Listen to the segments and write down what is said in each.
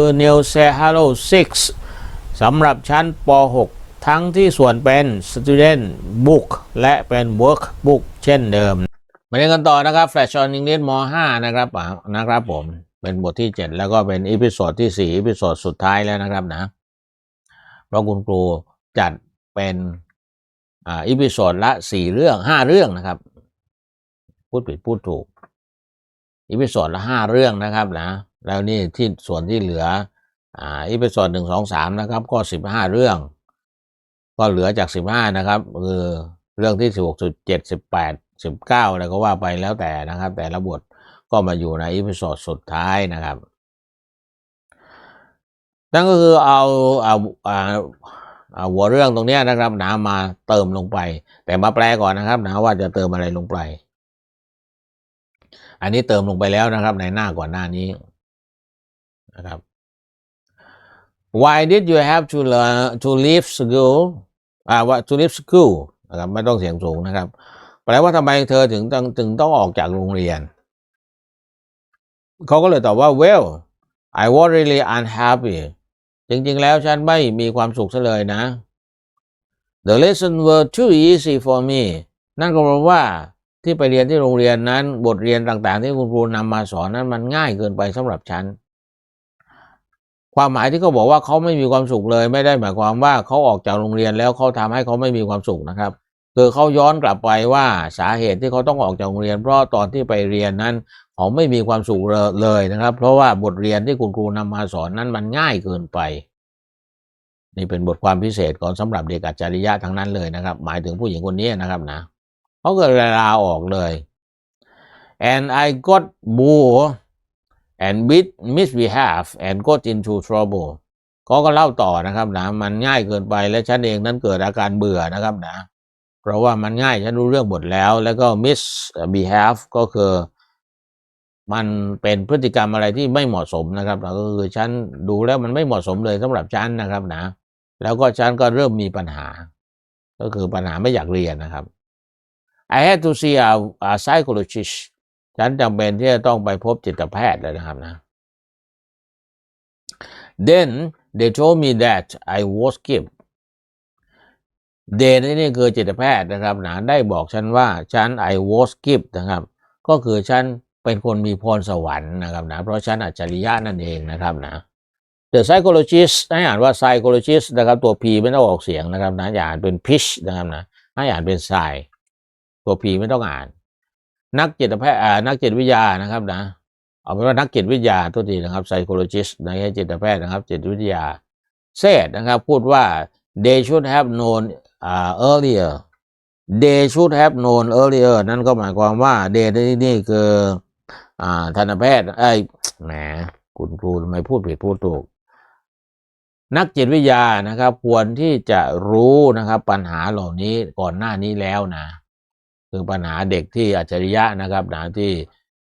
คือ New s e Hello 6 สำหรับชั้นป .6 ทั้งที่ส่วนเป็น Student Book และเป็น Workbook เช่นเดิม มาเรียนกันต่อนะครับ Flash on English ม .5 นะครับนะครับผม เป็นบทที่ 7 แล้วก็เป็นอีพิโซดที่ 4 อีพิโซดสุดท้ายแล้วนะครับนะ เพราะคุณครูจัดเป็นอ่าอีพิโซดละ 4 เรื่อง 5 เรื่องนะครับ พูดผิดพูดถูกอีพิโซดละ 5 เรื่องนะครับนะ แล้วนี่ที่ส่วนที่เหลืออ่าอีพิโซดหนึ่งสองสามนะครับ ก็สิบห้าเรื่อง ก็เหลือจากสิบห้านะครับคือเรื่องที่สิบหกสิบเจ็ดสิบแปดสิบเก้าอะไรก็ว่าไปแล้วแต่นะครับ แต่ละบทก็มาอยู่ในอีพิโซดสุดท้ายนะครับ นั่นก็คือเอาเอาอ่าเอาหัวเรื่องตรงนี้นะครับนะมาเติมลงไป แต่มาแปลก่อนนะครับนะว่าจะเติมอะไรลงไป อันนี้เติมลงไปแล้วนะครับในหน้าก่อนหน้านี้ นะครับ Why did you have to learn to leave school อ่าว่า to leave school นะครับไม่ต้องเสียงสูงนะครับแปลว่าทำไมเธอถึงต้องถึงต้องออกจากโรงเรียน เขาก็เลยตอบว่า well I was really unhappy จริงๆ แล้วฉันไม่มีความสุขซะเลยนะ The lesson were too easy for me นั่นก็แปลว่าที่ไปเรียนที่โรงเรียนนั้น บทเรียนต่างๆ ที่คุณครูนำมาสอนนั้นมันง่ายเกินไปสำหรับฉัน ความหมายที่เขาบอกว่าเขาไม่มีความสุขเลย ไม่ได้หมายความว่าเขาออกจากโรงเรียนแล้วเขาทำให้เขาไม่มีความสุขนะครับ คือเขาย้อนกลับไปว่าสาเหตุที่เขาต้องออกจากโรงเรียน เพราะตอนที่ไปเรียนนั้นเขาไม่มีความสุขเลยนะครับ เพราะว่าบทเรียนที่คุณครูนำมาสอนนั้นมันง่ายเกินไป นี่เป็นบทความพิเศษของสำหรับเด็กอัจฉริยะทั้งนั้นเลยนะครับ หมายถึงผู้หญิงคนนี้นะครับนะเขาเก็เลยลาออกเลย and I got bored and bit misbehave and got into trouble เขาก็เล่าต่อนะครับนะมันง่ายเกินไปและฉันเองนั้นเกิดอาการเบื่อนะครับนะ เพราะว่ามันง่ายฉันรู้เรื่องหมดแล้ว แล้วก็ misbehave ก็คือ มันเป็นพฤติกรรมอะไรที่ไม่เหมาะสมนะครับก็คือฉันดูแล้วมันไม่เหมาะสมเลยสำหรับฉันนะครับนะ แล้วก็ฉันก็เริ่มมีปัญหา ก็คือปัญหาไม่อยากเรียนนะครับ I had to see a, a psychologist ฉันจำเป็นที่จะต้องไปพบจิตแพทย์เลยนะครับนะ then they told me that I was gift they นี่คือจิตแพทย์นะครับนะได้บอกฉันว่าฉัน I was gift นะครับ ก็คือฉันเป็นคนมีพรสวรรค์นะครับนะเพราะฉันอัจฉริยะนั่นเองนะครับนะ The psychologist ให้อ่านว่า psychologist นะครับ ตัว P ไม่ต้องออกเสียงนะครับนะอย่าอ่านเป็น pitch นะครับนะให้อ่านเป็น psy ตัว P ไม่ต้องอ่าน นักจิตแพทย์นักจิตวิทยานะครับนะเอาเป็นว่านักจิตวิทยาตัวทีนะครับ psychologist นะไม่ใช่จิตแพทย์นะครับ จิตวิทยา said นะครับ พูดว่า they should have known อ่า earlier they should have known earlier นั่นก็หมายความว่า they นี่นี่คืออ่าทันตแพทย์ไอ้แหมคุณครูทำไมพูดผิดพูดถูก นักจิตวิทยานะครับ ควรที่จะรู้นะครับ ปัญหาเหล่านี้ก่อนหน้านี้แล้วนะ คือปัญหาเด็กที่อัจฉริยะนะครับนะที่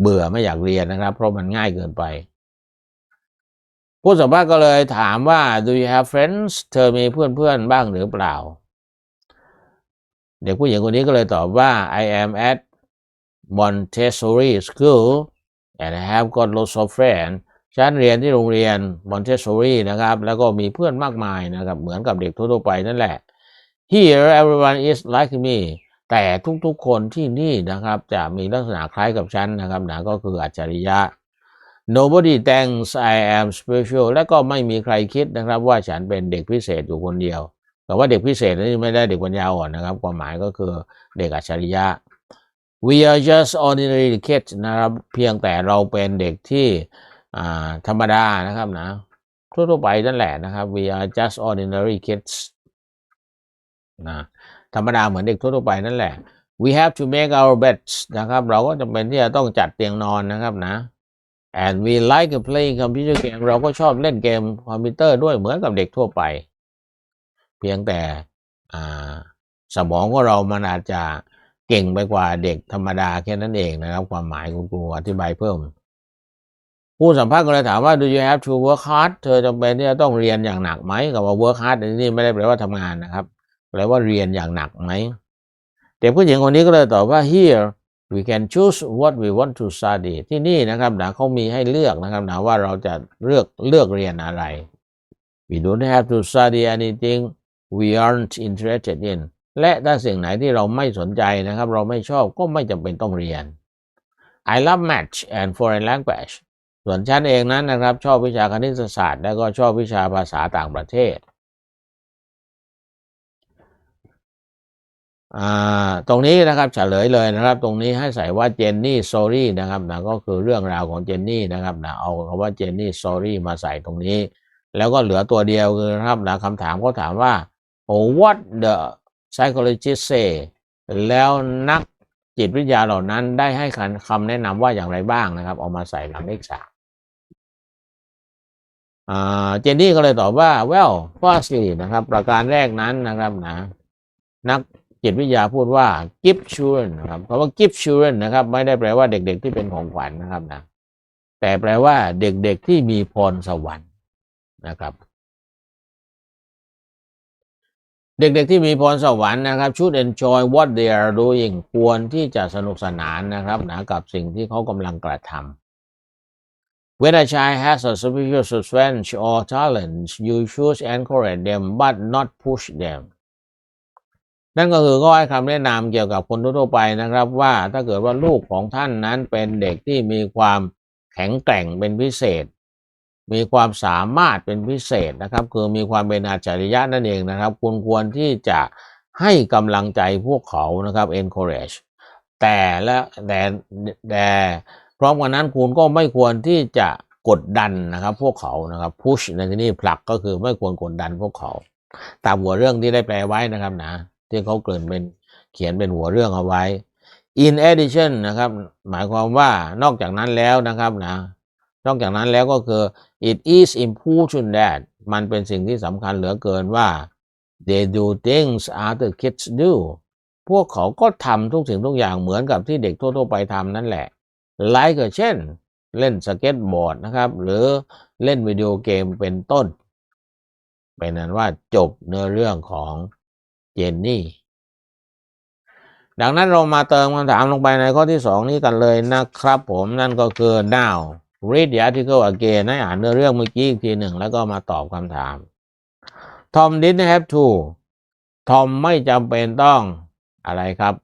เบื่อไม่อยากเรียนนะครับ เพราะมันง่ายเกินไป ผู้สัมภาษณ์ก็เลยถามว่า do you have friends เธอมีเพื่อนเพื่อนๆบ้างหรือเปล่า เด็กผู้หญิงคนนี้ก็เลยตอบว่า I am at Montessori School and I have got lots of friends ฉันเรียนที่โรงเรียน Montessori นะครับ แล้วก็มีเพื่อนมากมายนะครับ เหมือนกับเด็กทั่วๆไปนั่นแหละ Here everyone is like me แต่ทุกๆคนที่นี่นะครับจะมีลักษณะคล้ายกับฉันนะครับนะก็คืออัจฉริยะ Nobody thinks I am special และก็ไม่มีใครคิดนะครับ ว่าฉันเป็นเด็กพิเศษอยู่คนเดียว แต่ว่าเด็กพิเศษนี่ไม่ได้เด็กปัญญาอ่อนนะครับ ความหมายก็คือเด็กอัจฉริยะ We are just ordinary kids นะครับ เพียงแต่เราเป็นเด็กที่ธรรมดานะครับนะทั่วๆไปนั่นแหละนะครับ We are just ordinary kids นะ ธรรมดาเหมือนเด็กทั่วไปนั่นแหละ We have to make our beds นะครับ เราก็จำเป็นที่จะต้องจัดเตียงนอนนะครับนะ and we like playing computer game เราก็ชอบเล่นเกมคอมพิวเตอร์ด้วยเหมือนกับเด็กทั่วไป เพียงแต่สมองของเรามันอาจจะเก่งไปกว่าเด็กธรรมดาแค่นั้นเองนะครับ ความหมายคุณครูอธิบายเพิ่ม ผู้สัมภาษณ์ก็เลยถามว่า do you have to work hard เธอจำเป็นที่จะต้องเรียนอย่างหนักไหมกับว่า work hard ในที่นี่ไม่ได้แปลว่าทำงานนะครับ แปลว่าเรียนอย่างหนักไหมเด็กผู้หญิงคนนี้ก็เลยตอบว่า here we can choose what we want to study ที่นี่นะครับนะเขามีให้เลือกนะครับนะว่าเราจะเลือกเลือกเรียนอะไร we don't have to study anything we aren't interested in และถ้าสิ่งไหนที่เราไม่สนใจนะครับ เราไม่ชอบก็ไม่จำเป็นต้องเรียน I love math and foreign language ส่วนฉันเองนั้นนะครับ ชอบวิชาคณิตศาสตร์ และก็ชอบวิชาภาษาต่างประเทศ ตรงนี้นะครับเฉลยเลยนะครับ ตรงนี้ให้ใส่ว่าเจนนี่โซรี่นะครับนะก็คือเรื่องราวของเจนนี่นะครับนะเอาคำว่าเจนนี่โซรี่มาใส่ตรงนี้ แล้วก็เหลือตัวเดียวคือนะครับนะคำถามก็ถามว่า oh, what the psychologist say แล้วนักจิตวิทยาเหล่านั้นได้ให้คำแนะนำว่าอย่างไรบ้างนะครับ เอามาใส่หลังเลขสามเจนนี่ก็เลยตอบว่า well firstly นะครับ ประการแรกนั้นนะครับนะนัก จิตวิทยาพูดว่า give children นะครับคำว่า give children นะครับ ไม่ได้แปลว่าเด็กๆที่เป็นของขวัญนนะครับนะแต่แปลว่าเด็กๆที่มีพรสวรรค์นะครับ เด็กๆที่มีพรสวรรค์นะครับ should enjoy what they are doing ควรที่จะสนุกสนานนะครับนะกับสิ่งที่เขากำลังกระทำ When a child has a special strength or talent you should encourage them but not push them นั่นก็คือก็ให้คำแนะนำเกี่ยวกับคนทั่วไปนะครับ ว่าถ้าเกิดว่าลูกของท่านนั้นเป็นเด็กที่มีความแข็งแกร่งเป็นพิเศษ มีความสามารถเป็นพิเศษนะครับ คือมีความเป็นอัจฉริยะนั่นเองนะครับ คุณควรที่จะให้กำลังใจพวกเขานะครับ encourage แต่และแต่แต่พร้อมกันนั้นคุณก็ไม่ควรที่จะกดดันนะครับ พวกเขานะครับ push ในที่นี้ผลักก็คือไม่ควรกดดันพวกเขา ตามหัวเรื่องที่ได้แปลไว้นะครับนะ ที่เขาเกริ่นเป็นเขียนเป็นหัวเรื่องเอาไว้ in addition นะครับ หมายความว่านอกจากนั้นแล้วนะครับนะ นอกจากนั้นแล้วก็คือ it is important that มันเป็นสิ่งที่สำคัญเหลือเกินว่า they do things other kids do พวกเขาก็ทำทุกสิ่งทุกอย่างเหมือนกับที่เด็กทั่วๆไปทำนั่นแหละ like เช่น เล่นสเก็ตบอร์ดนะครับ หรือเล่นวิดีโอเกมเป็นต้น เป็นนั้นว่าจบเนื้อเรื่องของ เจนนี่ ดังนั้นเรามาเติมคำถามลงไปในข้อที่สองนี้กันเลยนะครับผมนั่นก็คือ now read the article again ให้อ่านเนื้อเรื่องเมื่อกี้อีกทีหนึ่งแล้วก็มาตอบคำถาม Tom didn't have to Tom ไม่จำเป็นต้องอะไรครับ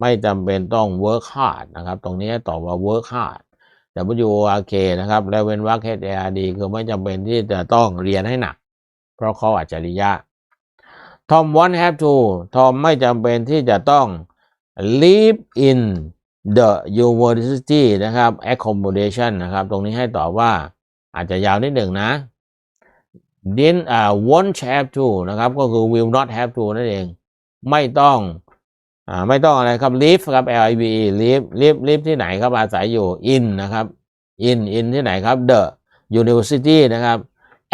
ไม่จำเป็นต้อง work hard นะครับ ตรงนี้ตอบว่า work hard W O R K นะครับ แล้วเว้นวรรค H A R D คือไม่จำเป็นที่จะต้องเรียนให้หนัก เพราะเขาอัจฉริยะ Tom won't have to Tom ไม่จำเป็นที่จะต้อง live in the university นะครับ accommodation นะครับ ตรงนี้ให้ตอบว่าอาจจะยาวนิดหนึ่งนะ didn't อ่า won't have to นะครับ ก็คือ will not have to นั่นเอง ไม่ต้องอ่าไม่ต้องอะไรครับ live ครับ L I V E live live live ที่ไหนครับอาศัยอยู่ in นะครับ in in ที่ไหนครับ the university นะครับ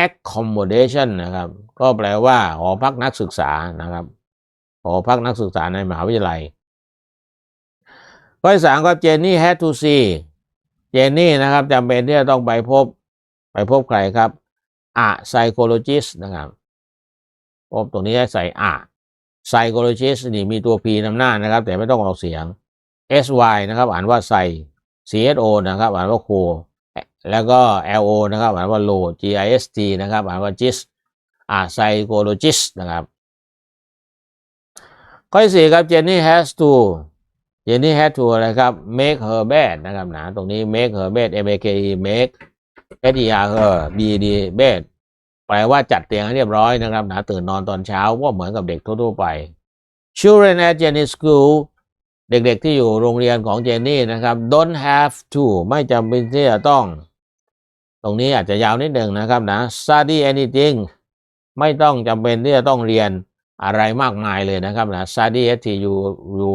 accommodation นะครับ ก็แปลว่าหอพักนักศึกษานะครับ หอพักนักศึกษาในมหาวิทยาลัยข้อที่สามครับเจนนี่ had to see เจนนี่นะครับจำเป็นที่จะต้องไปพบไปพบใครครับ a psychologist นะครับพบตรงนี้ใใส่ a psychologist นี่มีตัว p นำหน้านะครับ แต่ไม่ต้องออกเสียง sy นะครับ อ่านว่าไซ cso นะครับ อ่านว่าโค แล้วก็ lo นะครับอ่านว่า low gist นะครับอ่านว่า gist อ่า psychologist นะครับ ข้อที่สี่ครับ Jenny has to Jenny has to อะไรครับ make her bed นะครับนะตรงนี้ make her bed m a k e make s e r her b d bed แปลว่าจัดเตียงให้เรียบร้อยนะครับนะตื่นนอนตอนเช้าก็เหมือนกับเด็กทั่วๆไป Children at Jenny School เด็กๆที่อยู่โรงเรียนของเจนนี่นะครับ don't have to ไม่จำเป็นที่จะต้อง ตรงนี้อาจจะยาวนิดหนึ่งนะครับนะ study anything ไม่ต้องจำเป็นที่จะต้องเรียนอะไรมากมายเลยนะครับนะ study s t u u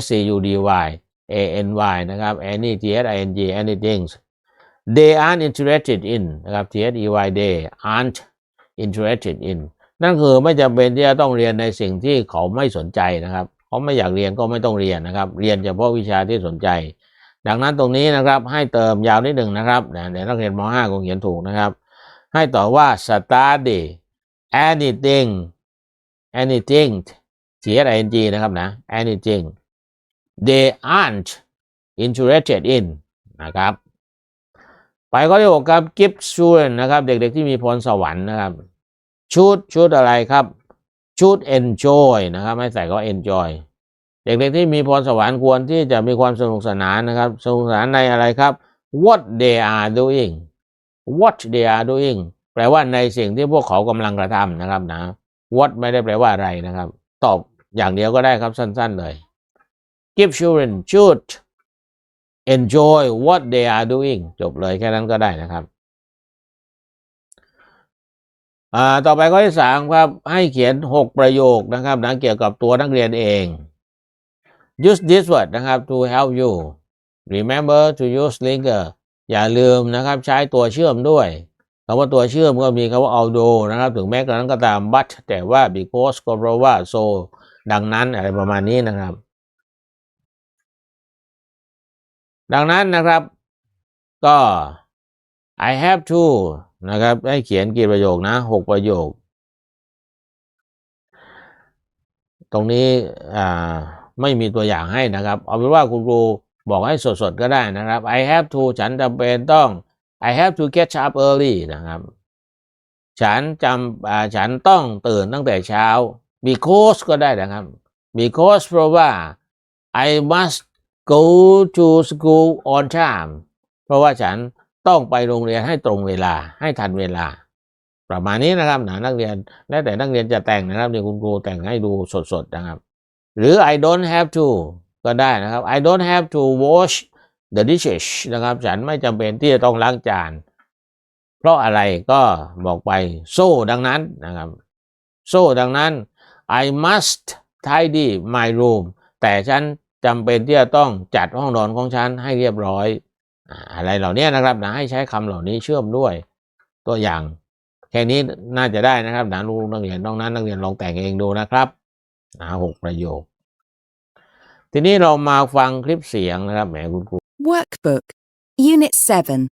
s c u d y a n y นะครับ any t s i n g anything they aren't interested in นะครับ t s e y they aren't interested in นั่นคือไม่จำเป็นที่จะต้องเรียนในสิ่งที่เขาไม่สนใจนะครับ เขาไม่อยากเรียนก็ไม่ต้องเรียนนะครับ เรียนเฉพาะวิชาที่สนใจ ดังนั้นตรงนี้นะครับให้เติมยาวนิดหนึ่งนะครับเดี๋ยวนักเรียนม .5 คงเขียนถูกนะครับ ให้ตอบว่า study anything anything t i n g นะครับนะ anything they aren't interested in นะครับไปข้อที่หกครับ gift children นะครับ เด็กๆที่มีพรสวรรค์นะครับ should should อะไรครับ should enjoy นะครับไม่ใส่ก็ enjoy เด็กๆที่มีพรสวรรค์ควรที่จะมีความสนุกสนานนะครับ สนุกสนานในอะไรครับ what they are doing what they are doing แปลว่าในสิ่งที่พวกเขากำลังกระทำนะครับนะ what ไม่ได้แปลว่าอะไรนะครับ ตอบอย่างเดียวก็ได้ครับสั้น ๆ เลย give children should enjoy what they are doing จบเลยแค่นั้นก็ได้นะครับ อ่าต่อไปข้อที่สามครับ ให้เขียนหกประโยคนะครับนะเกี่ยวกับตัวนักเรียนเอง use this word นะครับ to help you remember to use linker อย่าลืมนะครับใช้ตัวเชื่อมด้วยคำว่าตัวเชื่อมก็มีคำว่า although นะครับ ถึงแม้กระนั้นก็ตาม but แต่ว่า because ก็เพราะว่า so ดังนั้นอะไรประมาณนี้นะครับ ดังนั้นนะครับก็ I have to นะครับ ให้เขียนกี่ประโยคนะหกประโยค ตรงนี้ไม่มีตัวอย่างให้นะครับ เอาเป็นว่าคุณครูบอกให้สดๆก็ได้นะครับ I have to ฉันจำเป็นต้อง I have to catch up early นะครับ ฉันจำฉันต้องตื่นตั้งแต่เช้า because ก็ได้นะครับ because เพราะว่า I must go to school on time เพราะว่าฉัน ต้องไปโรงเรียนให้ตรงเวลาให้ทันเวลา ประมาณนี้นะครับนะนักเรียนแล้วแต่นักเรียนจะแต่งนะครับเดี๋ยวคุณครูแต่งให้ดูสดๆนะครับ หรือ I don't have to ก็ได้นะครับ I don't have to wash the dishes นะครับ ฉันไม่จำเป็นที่จะต้องล้างจาน เพราะอะไรก็บอกไป so ดังนั้นนะครับ so ดังนั้น I must tidy my room แต่ฉันจำเป็นที่จะต้องจัดห้องนอนของฉันให้เรียบร้อย อ่าอะไรเหล่านี้นะครับนะให้ใช้คำเหล่านี้เชื่อมด้วยตัวอย่างแค่นี้น่าจะได้นะครับนะลูกนักเรียนน้องนั้นนักเรียนลองแต่งเองดูนะครับนะหกประโยค ทีนี้เรามาฟังคลิปเสียงนะครับแหมคุณครู Workbook, Unit 7.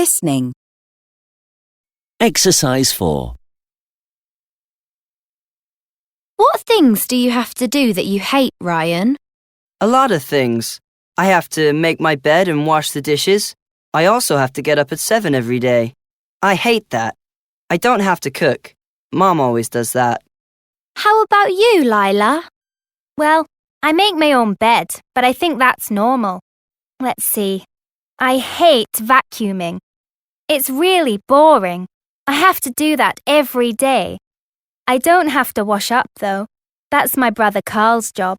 Listening. Exercise 4. What things do you have to do that you hate, Ryan? A lot of things. I have to make my bed and wash the dishes. I also have to get up at 7 every day. I hate that. I don't have to cook. Mom always does that. How about you, Lila? Well, I make my own bed, but I think that's normal. Let's see. I hate vacuuming. It's really boring. I have to do that every day. I don't have to wash up, though. That's my brother Carl's job.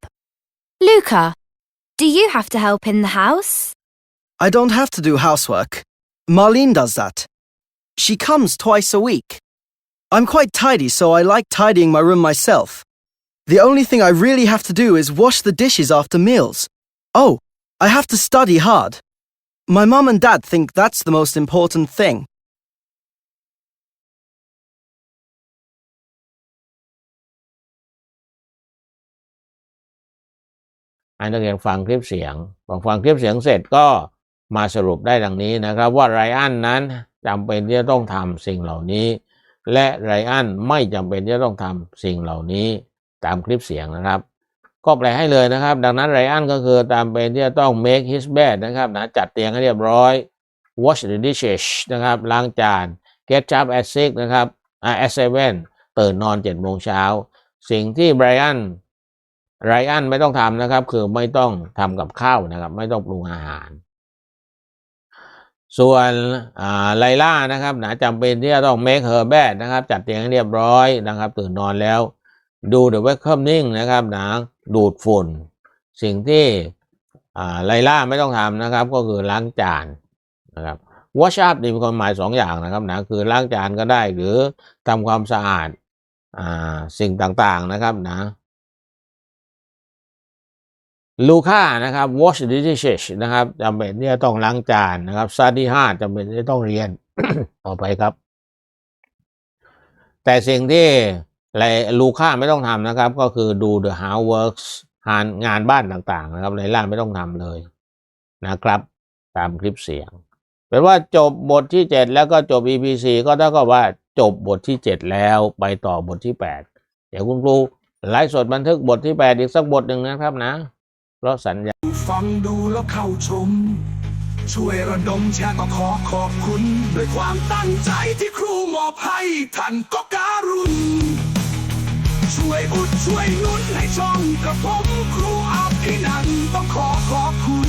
Luca, do you have to help in the house? I don't have to do housework. Marlene does that. She comes twice a week. I'm quite tidy, so I like tidying my room myself. The only thing I really have to do is wash the dishes after meals. Oh, I have to study hard. My mum and dad think that's the most important thing. ให้นักเรียนฟังคลิปเสียงพอฟังคลิปเสียงเสร็จก็มาสรุปได้ดังนี้นะครับ ว่าไรอันนั้นจำเป็นที่จะต้องทำสิ่งเหล่านี้ และไรอันไม่จำเป็นที่จะต้องทำสิ่งเหล่านี้ตามคลิปเสียงนะครับ ก็แปลให้เลยนะครับ ดังนั้นไรอันก็คือตามเป็นที่จะต้อง make his bed นะครับนะจัดเตียงให้เรียบร้อย wash the dishes นะครับล้างจาน get up at six นะครับ at seven ตื่นนอนเจ็ดโมงเช้า สิ่งที่ไบรอัน ไรอันไม่ต้องทำนะครับ คือไม่ต้องทำกับข้าวนะครับ ไม่ต้องปรุงอาหาร ส่วนไลล่านะครับนะจำเป็นที่จะต้อง make her bed นะครับ จัดเตียงให้เรียบร้อยนะครับ ตื่นนอนแล้ว ดู the vacuuming นะครับนะดูดฝุ่น สิ่งที่ไลล่าไม่ต้องทำนะครับ ก็คือล้างจานนะครับ wash up นี่มีความหมายสองอย่างนะครับนะคือล้างจานก็ได้หรือทำความสะอาดอสิ่งต่างๆนะครับนะ ลูค่านะครับ wash the dishes นะครับจำเป็นที่จะต้องล้างจานนะครับ study hard จำเป็นที่ต้องเรียน ต่อไปครับ แต่สิ่งที่ไรลูค่าไม่ต้องทำนะครับ ก็คือดู the houseworks งานงานบ้านต่างๆ นะครับไรล่าไม่ต้องทำเลยนะครับ ตามคลิปเสียงเป็นว่าจบบทที่ 7 แล้วก็จบ EP 4ก็เท่ากับว่าจบบทที่ 7 แล้วไปต่อบทที่ 8 เดี๋ยวคุณครูไลฟ์สดบันทึกบทที่ 8 อีกสักบทหนึ่งนะครับนะ เพราะสัญญา ฟังดูแล้วเข้าชม ช่วยระดมแชร์ก็ขอขอบคุณ ด้วยความตั้งใจที่ครูมอบให้ท่านก็การุณ ช่วยอุดช่วยหนุนให้ช่องกระผมครูอาภินันต้องขอขอบคุณ